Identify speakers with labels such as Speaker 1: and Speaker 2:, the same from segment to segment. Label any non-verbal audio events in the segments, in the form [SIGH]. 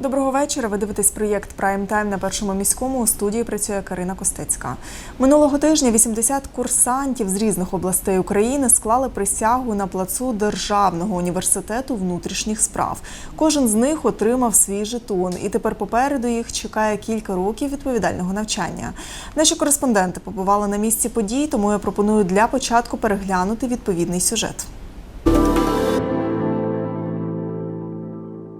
Speaker 1: Доброго вечора. Ви дивитесь проєкт Прайм Тайм на першому міському. У студії працює Карина Костецька. Минулого тижня 80 курсантів з різних областей України склали присягу на плацу Державного університету внутрішніх справ. Кожен з них отримав свій жетон, і тепер попереду їх чекає кілька років відповідального навчання. Наші кореспонденти побували на місці подій, тому я пропоную для початку переглянути відповідний сюжет.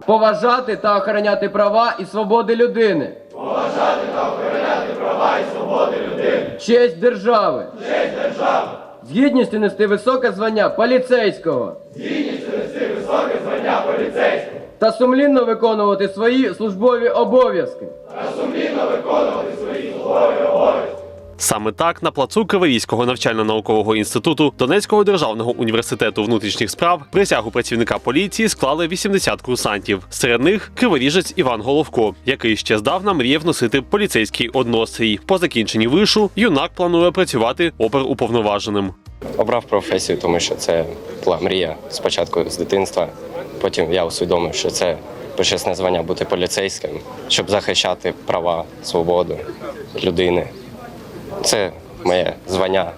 Speaker 2: Поважати та охороняти права і свободи людини. Поважати та охороняти права і свободи людини. Честь держави. Честь держави. З гідністю нести високе звання поліцейського. З гідністю нести високе звання поліцейського. Та сумлінно виконувати свої службові обов'язки.
Speaker 3: Саме так на плацу Криворізького навчально-наукового інституту Донецького державного університету внутрішніх справ присягу працівника поліції склали 80 курсантів. Серед них криворіжець Іван Головко, який ще здавна мріяв носити поліцейський однострій. По закінченні вишу юнак планує працювати оперуповноваженим.
Speaker 4: Обрав професію, тому що це була мрія спочатку з дитинства. Потім я усвідомив, що це почесне звання бути поліцейським, щоб захищати права, свободу людини. Це моє звання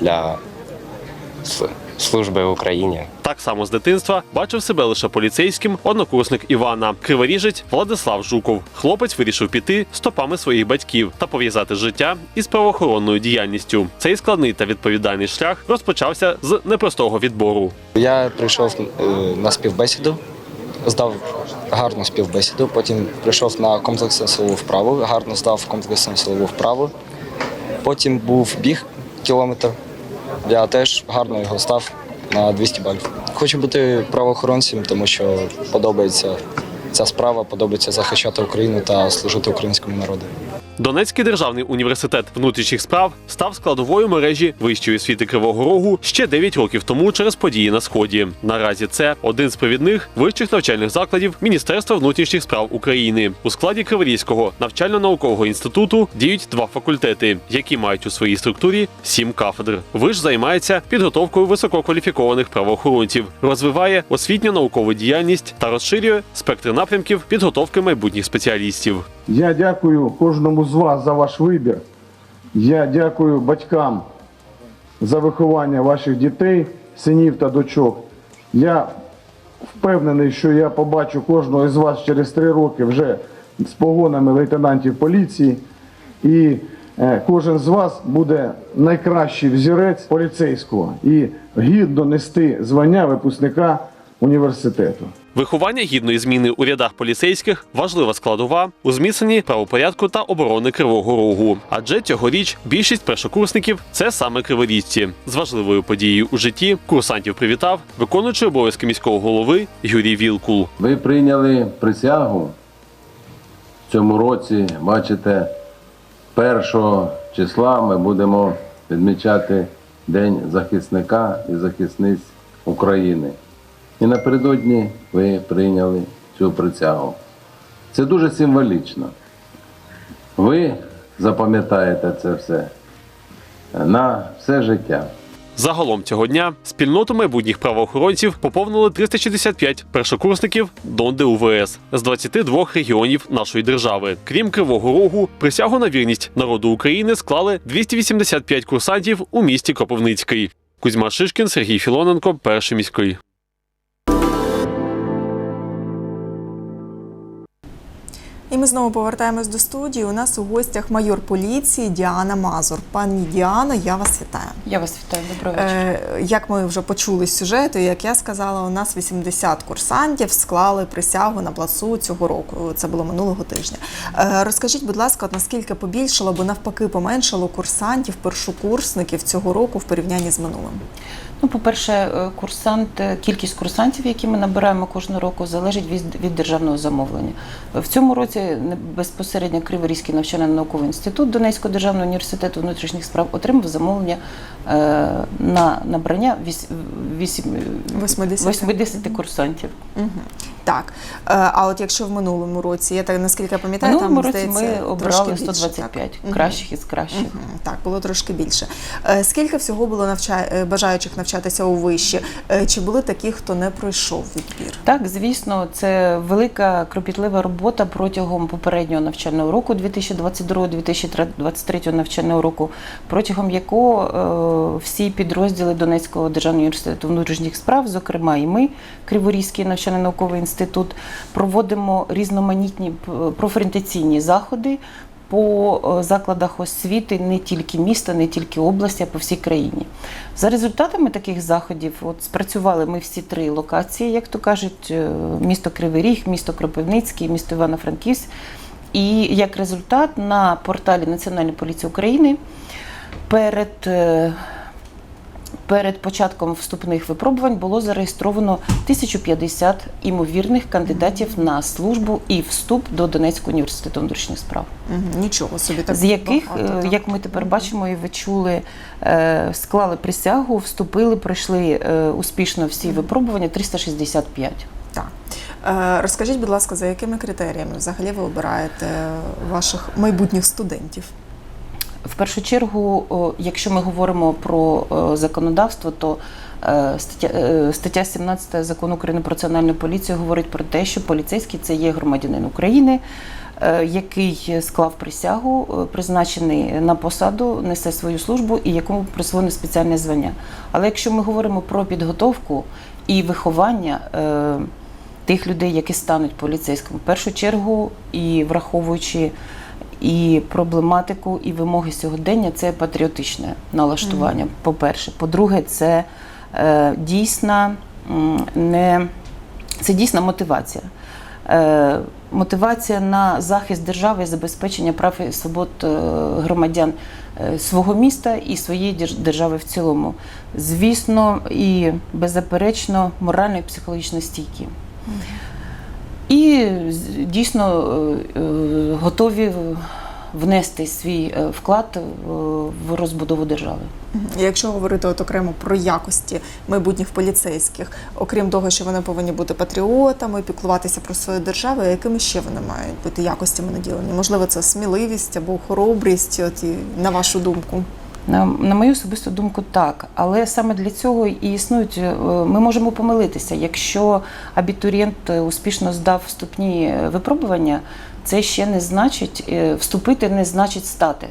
Speaker 4: для служби в Україні.
Speaker 3: Так само з дитинства бачив себе лише поліцейським однокурсник Івана. Криворіжець Владислав Жуков. Хлопець вирішив піти стопами своїх батьків та пов'язати життя із правоохоронною діяльністю. Цей складний та відповідальний шлях розпочався з непростого відбору.
Speaker 5: Я прийшов е, на співбесіду, здав гарну співбесіду, потім прийшов на комплексну силову вправу, гарно здав комплексну силову вправу. Потім був біг кілометр. Я теж гарно його став на 200 балів. Хочу бути правоохоронцем, тому що подобається ця справа, подобається захищати Україну та служити українському народу.
Speaker 3: Донецький державний університет внутрішніх справ став складовою мережі вищої освіти Кривого Рогу ще 9 років тому через події на сході. Наразі це один з провідних вищих навчальних закладів Міністерства внутрішніх справ України. У складі Криворізького навчально-наукового інституту діють два факультети, які мають у своїй структурі сім кафедр. Виш займається підготовкою висококваліфікованих правоохоронців, розвиває освітньо-наукову діяльність та розширює спектр напрямків підготовки майбутніх спеціалістів.
Speaker 6: Я дякую кожному з вас за ваш вибір. Я дякую батькам за виховання ваших дітей, синів та дочок. Я впевнений, що я побачу кожного із вас через три роки вже з погонами лейтенантів поліції. І е, кожен з вас буде найкращий взірець поліцейського і гідно нести звання випускника університету.
Speaker 3: Виховання гідної зміни у рядах поліцейських важлива складова у зміцненні правопорядку та оборони Кривого Рогу. Адже цьогоріч більшість першокурсників це саме криворізці. З важливою подією у житті курсантів привітав виконуючий обов'язки міського голови Юрій Вілкул.
Speaker 7: Ви прийняли присягу в цьому році. Бачите, 1 числа ми будемо відмічати День захисника і захисниць України. І напередодні ви прийняли цю присягу. Це дуже символічно. Ви запам'ятаєте це все на все життя.
Speaker 3: Загалом цього дня спільноту майбутніх правоохоронців поповнили 365 першокурсників Донди УВС з 22 регіонів нашої держави. Крім Кривого Рогу, присягу на вірність народу України склали 285 курсантів у місті Кропивницький. Кузьма Шишкін, Сергій Філоненко, перший міський.
Speaker 1: І ми знову повертаємось до студії. У нас у гостях майор поліції Діана Мазур. Пані Діано, я вас вітаю.
Speaker 8: Я вас вітаю, доброго вечора.
Speaker 1: Е, як ми вже почули з сюжету, як я сказала, у нас 80 курсантів склали присягу на плацу цього року. Це було минулого тижня. Е, розкажіть, будь ласка, наскільки побільшало або навпаки поменшало курсантів, першокурсників цього року в порівнянні з минулим?
Speaker 8: Ну, по-перше, е, курсант, е, кількість курсантів, які ми набираємо кожного року, залежить від, від державного замовлення. В цьому році не- безпосередньо Криворізький навчально-науковий інститут Донецького державного університету внутрішніх справ отримав замовлення е, на набрання вісь, вісім-
Speaker 1: 80.
Speaker 8: 80 курсантів.
Speaker 1: Угу. Так. Е, А от якщо в минулому році, я так наскільки пам'ятаю,
Speaker 8: минулому
Speaker 1: там
Speaker 8: році
Speaker 1: здається,
Speaker 8: ми обрали
Speaker 1: більше,
Speaker 8: 125
Speaker 1: так? Мгм.
Speaker 8: кращих із кращих.
Speaker 1: Мгм, Так, було трошки більше. Е, Скільки всього було навча... е, бажаючих навчатися у виші? Чи були такі, хто не пройшов відбір?
Speaker 8: Так, звісно, це велика кропітлива робота протягом попереднього навчального року, 2022-2023 навчального року, протягом якого всі підрозділи Донецького державного університету внутрішніх справ, зокрема і ми, Криворізький навчально-науковий інститут, проводимо різноманітні профорієнтаційні заходи. По е, закладах освіти не тільки міста, не тільки області, а по всій країні. За результатами таких заходів, от спрацювали ми всі три локації, як то кажуть, е, місто Кривий Ріг, місто Кропивницький, місто Івано-Франківськ. І як результат на порталі Національної поліції України перед, е, перед початком вступних випробувань було зареєстровано 1050 імовірних кандидатів на службу і вступ до Донецького університету внутрішніх справ
Speaker 1: Нічого собі так
Speaker 8: з яких,
Speaker 1: багато,
Speaker 8: е, як ми тепер бачимо, і ви чули, е, склали присягу, вступили, пройшли е, успішно всі випробування 365.
Speaker 1: Так. Розкажіть, будь ласка, за якими критеріями взагалі ви обираєте ваших майбутніх студентів?
Speaker 8: В першу чергу, якщо ми говоримо про законодавство, то е, стаття, е, стаття 17 закону України про національну поліцію говорить про те, що поліцейський це є громадянин України, е, який склав присягу, призначений на посаду, несе свою службу і якому присвоєно спеціальне звання. Але якщо ми говоримо про підготовку і виховання. Тих людей, які стануть поліцейськими, в першу чергу, і враховуючи і проблематику, і вимоги сьогодення це патріотичне налаштування. По-перше, по-друге, це е, дійсна не це дійсна мотивація. Е, мотивація на захист держави і забезпечення прав і свобод е, громадян е, свого міста і своєї держави в цілому. Звісно, і беззаперечно морально і психологічно стійкі. І дійсно е, е, готові внести свій е, вклад в розбудову держави.
Speaker 1: Якщо говорити от окремо про якості майбутніх поліцейських, окрім того, що вони повинні бути патріотами, піклуватися про свою державу, якими ще вони мають бути якостями наділені? Можливо, це сміливість або хоробрість, от і на вашу думку.
Speaker 8: На, на мою особисту думку, так. Але саме для цього і існують. е, Ми можемо помилитися. Якщо абітурієнт е, успішно здав вступні е, випробування, це ще не значить вступити, не значить стати.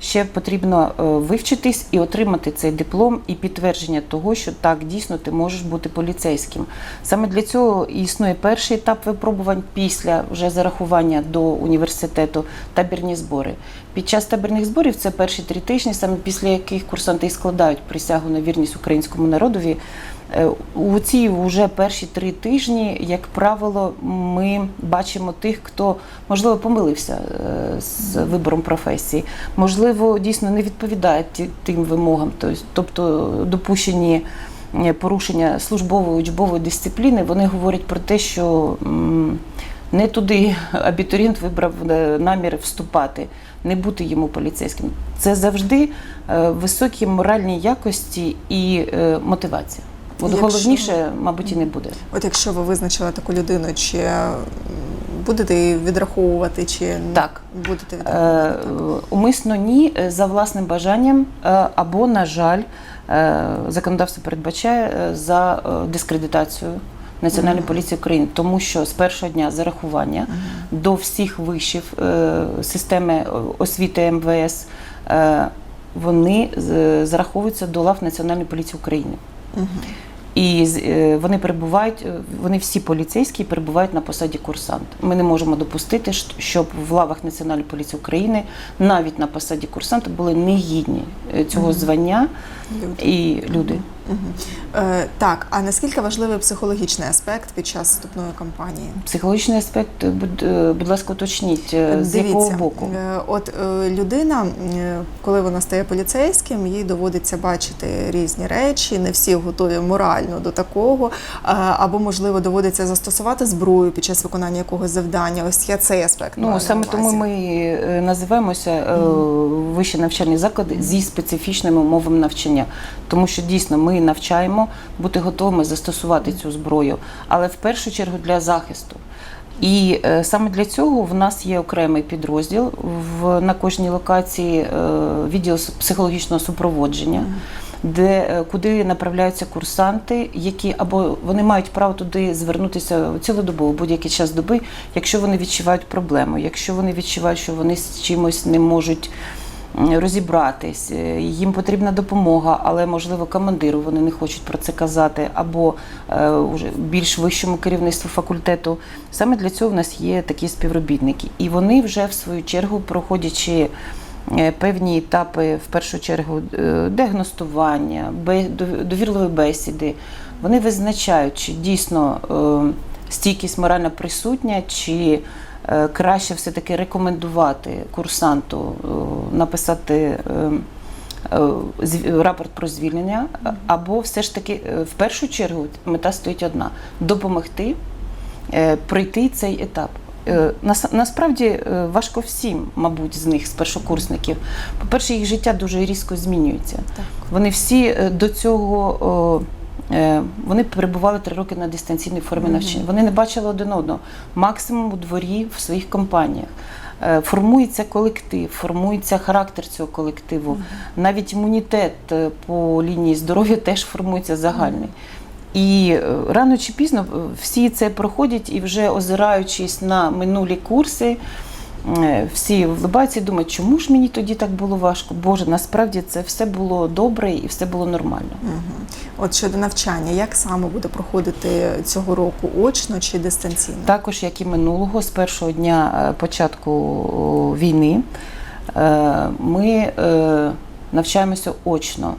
Speaker 8: Ще потрібно е, вивчитись і отримати цей диплом і підтвердження того, що так дійсно ти можеш бути поліцейським. Саме для цього існує перший етап випробувань після вже зарахування до університету табірні збори. Під час табірних зборів це перші три тижні, саме після яких курсанти і складають присягу на вірність українському народові. Е, У ці вже перші три тижні, як правило, ми бачимо тих, хто можливо помилився е, з вибором професії, можливо, дійсно не відповідає тим вимогам, Тобто- допущені е, порушення службової учбової дисципліни. Вони говорять про те, що не туди абітурієнт вибрав намір вступати, не бути йому поліцейським. Це завжди високі моральні якості і мотивація. От
Speaker 1: Якщо-
Speaker 8: головніше, мабуть, і не буде.
Speaker 1: От якщо ви визначили таку людину, чи будете її відраховувати, чи не
Speaker 8: Так.
Speaker 1: будете
Speaker 8: Е, умисно ні, е, за власним бажанням, е, або, на жаль, е, законодавство передбачає е, за е, дискредитацію Національної поліції України, тому що з першого дня зарахування до всіх вишів е, системи е, освіти МВС е, вони зараховуються до лав Національної поліції України. І з- е, вони перебувають, е, вони всі поліцейські перебувають на посаді курсант. Ми не можемо допустити, щоб в лавах Національної поліції України навіть на посаді курсанта були негідні е, цього звання і люди.
Speaker 1: Е, так, а наскільки важливий психологічний аспект під час вступної кампанії?
Speaker 8: Психологічний аспект, будь, е, будь ласка, уточніть, е, з якого боку?
Speaker 1: е, от е, людина, коли вона стає поліцейським, їй доводиться бачити різні речі, не всі готові морально до такого, або можливо доводиться застосувати зброю під час виконання якогось завдання. Ось я цей аспект.
Speaker 8: Ну саме тому ми називаємося е, вищі навчальні заклади зі специфічними умовами навчання, тому що дійсно ми ми навчаємо бути готовими застосувати цю зброю, але в першу чергу для захисту. І е, саме для цього в нас є окремий підрозділ в на кожній локації е, відділ психологічного супроводження, де е, куди направляються курсанти, які або вони мають право туди звернутися цілодобово, будь-який час доби, якщо вони відчувають проблему, якщо вони відчувають, що вони з чимось не можуть розібратись, е, їм потрібна допомога, але можливо командиру вони не хочуть про це казати, або е, більш вищому керівництву факультету. Саме для цього в нас є такі співробітники, і вони вже в свою чергу, проходячи е, певні етапи, в першу чергу діагностування, довірливі бесіди, вони визначають, чи дійсно стійкість моральна присутня, чи краще все-таки рекомендувати курсанту е, написати е, е, рапорт про звільнення, або все ж таки е, в першу чергу мета стоїть одна допомогти е, пройти цей етап. Е, Насправді е, важко всім, мабуть, з них, з першокурсників. По-перше, їх життя дуже різко змінюється. Вони всі е, до цього е, вони перебували три роки на дистанційній формі навчання. Вони не бачили один одного, максимум у дворі в своїх компаніях. Е, Формується колектив, формується характер цього колективу. Навіть імунітет е, по лінії здоров'я теж формується загальний. І е, рано чи пізно е, всі це проходять і вже озираючись на минулі курси, е, всі вливаються і думають, чому ж мені тоді так було важко? Боже, насправді це все було добре і все було нормально.
Speaker 1: От щодо навчання, як саме буде проходити цього року очно чи дистанційно?
Speaker 8: Також, як і минулого, з першого дня е, початку війни, е, ми е, навчаємося очно.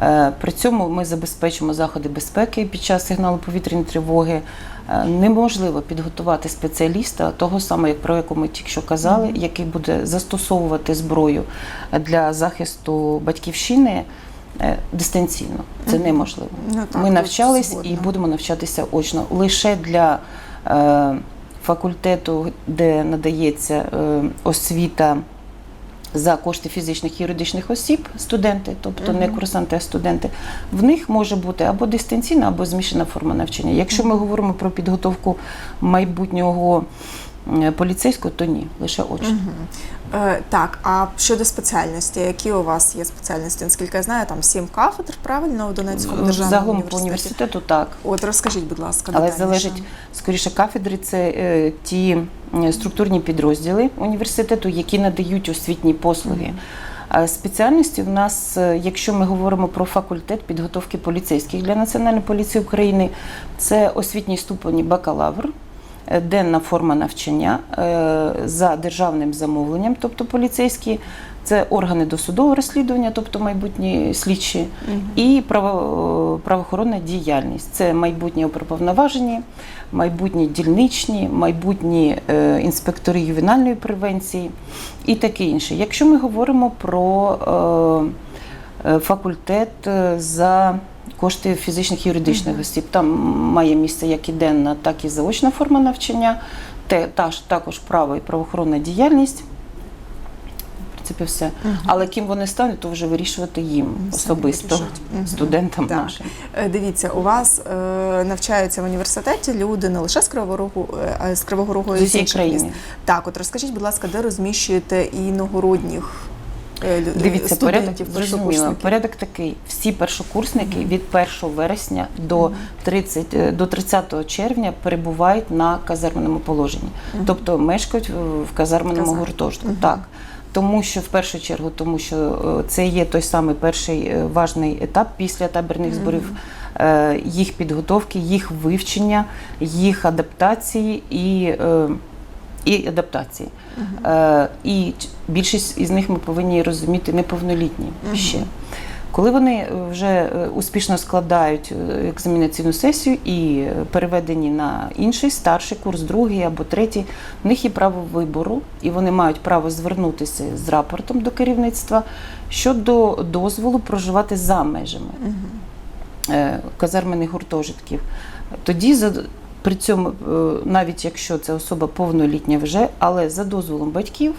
Speaker 8: Е, При цьому ми забезпечимо заходи безпеки під час сигналу повітряної тривоги. Е, Неможливо підготувати спеціаліста, того самого, про яку ми тільки що казали, який буде застосовувати зброю для захисту батьківщини е, дистанційно. Це неможливо.
Speaker 1: Ну, так,
Speaker 8: ми навчались і будемо навчатися очно лише для е, факультету, де надається е, освіта за кошти фізичних і юридичних осіб, студенти, тобто не курсанти, а студенти, в них може бути або дистанційна, або змішана форма навчання. Якщо ми говоримо про підготовку майбутнього е, поліцейського, то ні, лише очно.
Speaker 1: Е, так, а щодо спеціальності, які у вас є спеціальності? Наскільки я знаю, там сім кафедр, правильно, у Донецькому державному
Speaker 8: Загалом по університету так.
Speaker 1: От розкажіть, будь ласка,
Speaker 8: Але
Speaker 1: детальніше.
Speaker 8: залежить скоріше кафедри, це е, ті е, структурні підрозділи університету, які надають освітні послуги. А Спеціальності в нас, е, якщо ми говоримо про факультет підготовки поліцейських для Національної поліції України, це освітній ступені бакалавр, е, денна форма навчання е, за державним замовленням, тобто поліцейські, це органи досудового розслідування, тобто майбутні слідчі, і право, правоохоронна діяльність. Це майбутні оперповноважені, майбутні дільничні, майбутні е, інспектори ювенальної превенції і таке інше. Якщо ми говоримо про е, е, факультет е, за кошти фізичних і юридичних осіб, там має місце як і денна, так і заочна форма навчання, те, та ж також право і правоохоронна діяльність. Принципі, все. Але ким вони стануть, то вже вирішувати їм особисто,
Speaker 1: вирішують.
Speaker 8: Студентам
Speaker 1: Так.
Speaker 8: нашим.
Speaker 1: Е, Дивіться, у вас е, навчаються в університеті люди не лише з Кривого Рогу, е, а з Кривого Рогу
Speaker 8: З
Speaker 1: і з
Speaker 8: усієї
Speaker 1: інших
Speaker 8: країни.
Speaker 1: міст. Так, от розкажіть, будь ласка, де розміщуєте іногородніх
Speaker 8: Дивіться, порядок
Speaker 1: студентів,
Speaker 8: зрозуміло. Порядок такий: всі першокурсники від 1 вересня до 30, е, до 30 червня перебувають на казарменому положенні, тобто мешкають в- казарменому
Speaker 1: Казармі.
Speaker 8: гуртожитку. Так. Тому що в першу чергу, тому що е, це є той самий перший е, важний етап після табірних зборів, е, їх підготовки, їх вивчення, їх адаптації і, е, і адаптації. Е, І більшість із них ми повинні розуміти неповнолітні ще. Коли вони е, вже е, успішно складають е, екзамінаційну сесію і переведені на інший старший курс, другий або третій, в них є право вибору, і вони мають право звернутися з рапортом до керівництва щодо дозволу проживати за межами казармених гуртожитків. Тоді при цьому, е, навіть якщо це особа повнолітня вже, але за дозволом батьків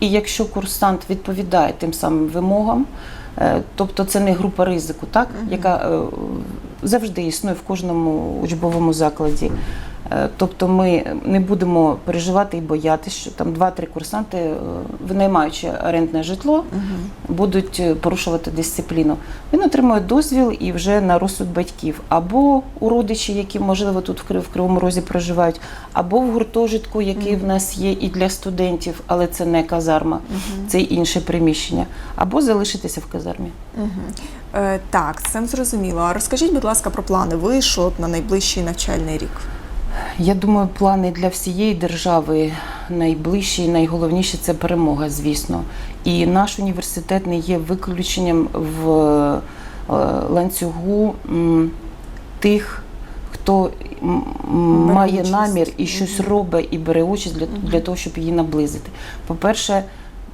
Speaker 8: І якщо курсант відповідає тим самим вимогам, е, тобто це не група ризику, так яка е, завжди існує в кожному учбовому закладі. Е, Тобто ми не будемо переживати і боятися, що там два-три курсанти, е, винаймаючи орендне житло, будуть е, порушувати дисципліну. Він отримує дозвіл і вже на розсуд батьків, або у родичі, які можливо тут в Кривому Розі проживають, або в гуртожитку, який в нас є і для студентів, але це не казарма, це інше приміщення, або залишитися в казармі.
Speaker 1: Е, так, цим зрозуміло. А розкажіть, будь ласка, про плани вишу на найближчий навчальний рік.
Speaker 8: Я думаю, плани для всієї держави найближчі і найголовніше це перемога, звісно. І наш університет не є виключенням в е, ланцюгу тих, хто має намір і щось робить і бере участь для, для того, щоб її наблизити. По-перше,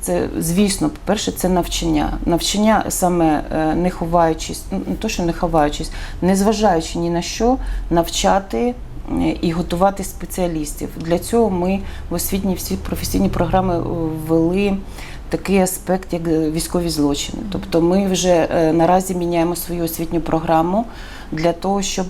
Speaker 8: це звісно, по-перше, це навчання. Навчання саме е, не ховаючись, не то, що не ховаючись, не зважаючи ні на що, навчати і готувати спеціалістів. Для цього ми в освітні всі професійні програми е, ввели такий аспект, як е, військові злочини. Тобто ми вже е, наразі міняємо свою освітню програму для того, щоб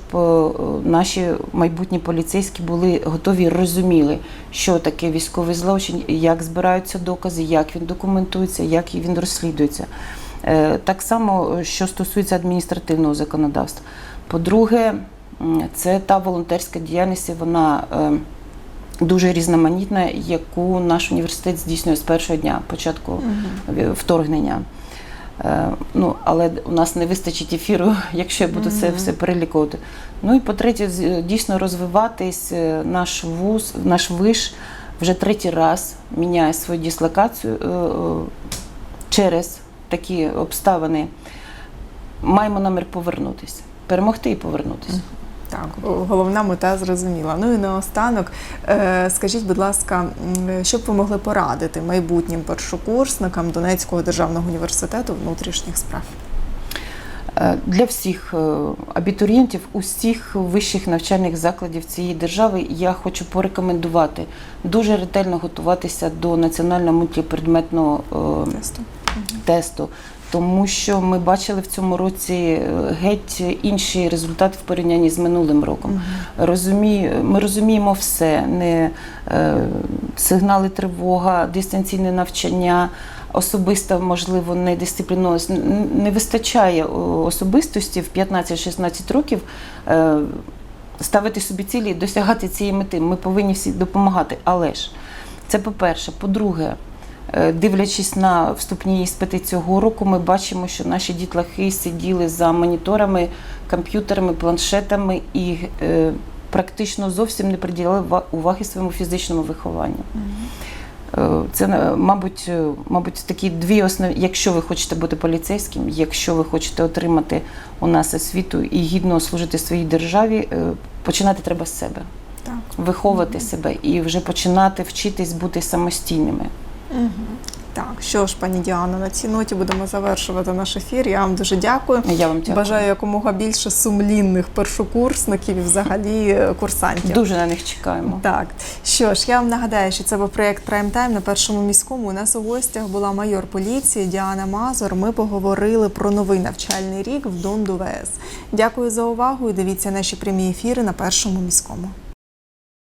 Speaker 8: наші майбутні поліцейські були готові і розуміли, що таке військовий злочин, як збираються докази, як він документується, як він розслідується. Так само, що стосується адміністративного законодавства. По-друге, це та волонтерська діяльність, вона е, дуже різноманітна, яку наш університет здійснює з першого дня початку е, вторгнення. Е, Ну, але у нас не вистачить ефіру, [LAUGHS] якщо я буду це все перелікувати. Ну і по-третє, дійсно розвиватись. Наш вуз, наш виш вже третій раз міняє свою дислокацію через такі обставини. Маємо намір повернутися, перемогти і повернутися.
Speaker 1: Так, головна мета зрозуміла. Ну і наостанок, е, скажіть, будь ласка, що б ви могли порадити майбутнім першокурсникам Донецького державного університету внутрішніх справ?
Speaker 8: Е, Для всіх е, абітурієнтів усіх вищих навчальних закладів цієї держави я хочу порекомендувати дуже ретельно готуватися до національного мультипредметного
Speaker 1: Тесту.
Speaker 8: тесту, тому що ми бачили в цьому році е, геть інші результати в порівнянні з минулим роком. Розумі... Ми розуміємо все, не е, сигнали тривога, дистанційне навчання. Особиста, можливо, недисциплінованість. Н- Не вистачає особистості в 15-16 років е, ставити собі цілі і досягати цієї мети. Ми повинні всі допомагати. Але ж це по-перше. По-друге, дивлячись на вступні іспити цього року, ми бачимо, що наші дітлахи сиділи за моніторами, комп'ютерами, планшетами і е, практично зовсім не приділяли ва- уваги своєму фізичному вихованню. Е, Це, е, мабуть, е, мабуть, такі дві основні. Якщо ви хочете бути поліцейським, якщо ви хочете отримати у нас освіту і гідно служити своїй державі, е, починати треба з себе,
Speaker 1: Так.
Speaker 8: виховувати себе і вже починати вчитись бути самостійними.
Speaker 1: Так, що ж, пані Діано, на цій ноті будемо завершувати наш ефір. Я вам дуже дякую.
Speaker 8: Я вам дякую.
Speaker 1: Бажаю якомога більше сумлінних першокурсників і взагалі е, курсантів.
Speaker 8: Дуже на них чекаємо.
Speaker 1: Так, що ж, я вам нагадаю, що це був проєкт Прайм Тайм на першому міському. У нас у гостях була майор поліції Діана Мазур. Ми поговорили про новий навчальний рік в Донду ВС. Дякую за увагу і дивіться наші прямі ефіри на першому міському.